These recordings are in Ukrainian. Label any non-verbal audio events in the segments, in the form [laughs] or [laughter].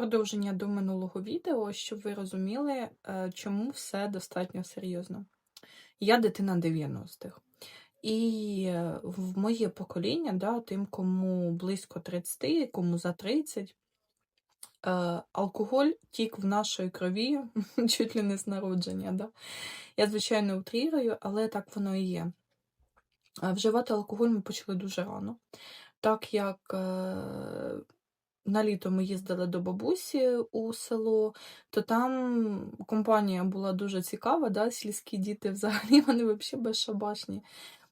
Продовження до минулого відео, щоб ви розуміли, е, чому все достатньо серйозно. Я дитина 90-х. І е, в моє покоління, да, тим, кому близько 30, кому за 30, е, алкоголь тік в нашій крові [laughs] чуть ли не з народження. Да. Я, звичайно, утрірую, але так воно і є. Вживати алкоголь ми почали дуже рано, так як на літо ми їздили до бабусі у село, то там компанія була дуже цікава, да, сільські діти взагалі [laughs] вони взагалі безшабашні.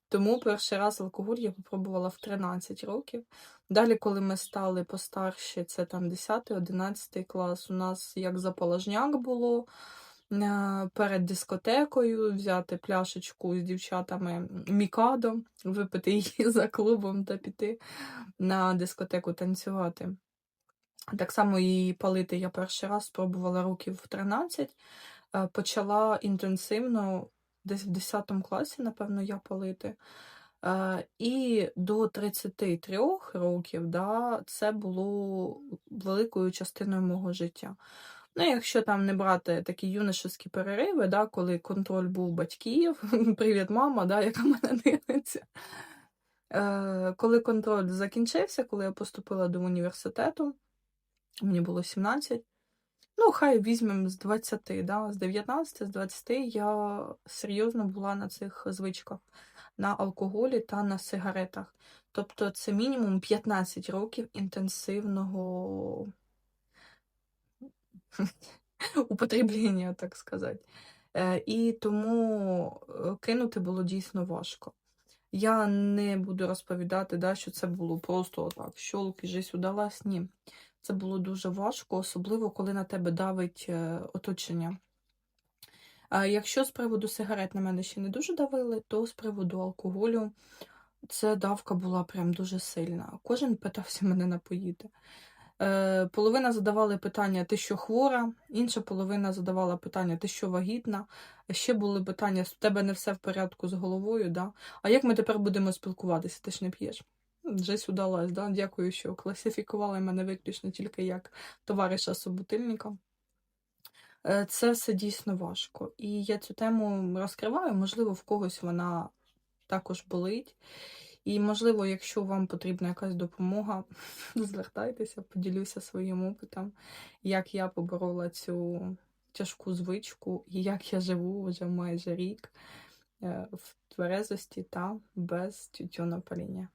Тому перший раз алкоголь я попробувала в 13 років. Далі, коли ми стали постарші, це там 10-11 клас, у нас як заположняк було е, перед дискотекою взяти пляшечку з дівчатами Мікадо, випити її [laughs] за клубом та піти на дискотеку танцювати. Так само її палити я перший раз спробувала років в 13. Е, Почала інтенсивно, десь в 10 класі, напевно, я палити. Е, І до 33 років да, це було великою частиною мого життя. Ну, якщо там не брати такі юношеські перериви, да, коли контроль був батьків, [laughs] привіт, мама, да, яка мене дивиться. Е, Коли контроль закінчився, коли я поступила до університету, мені було 17. Ну, хай візьмемо з 20, да, з 19, з 20 я серйозно була на цих звичках, на алкоголі та на сигаретах. Тобто це мінімум 15 років інтенсивного [laughs] употреблення, так сказати. Е, І тому е, кинути було дійсно важко. Я не буду розповідати, да, що це було просто отак, щолк і жизнь удалась. Ні. Це було дуже важко, особливо коли на тебе давить е, оточення. Якщо з приводу сигарет на мене ще не дуже давили, то з приводу алкоголю це давка була прям дуже сильна. Кожен питався [laughs] мене напоїти. Е, половина задавали питання, ти що хвора, інша половина задавала питання, ти що вагітна. Ще були питання, в тебе не все в порядку з головою, да? а як ми тепер будемо спілкуватися, ти ж не п'єш? Жесть удалась, да? дякую, що класифікували мене виключно тільки як товариша собутильника. Е, Це все дійсно важко. І я цю тему розкриваю, можливо, в когось вона також болить. І, можливо, якщо вам потрібна якась допомога, [laughs] звертайтеся, поділюся своїм опитом, як я поборола цю тяжку звичку і як я живу вже майже рік е, в тверезості та без тютюнопаління.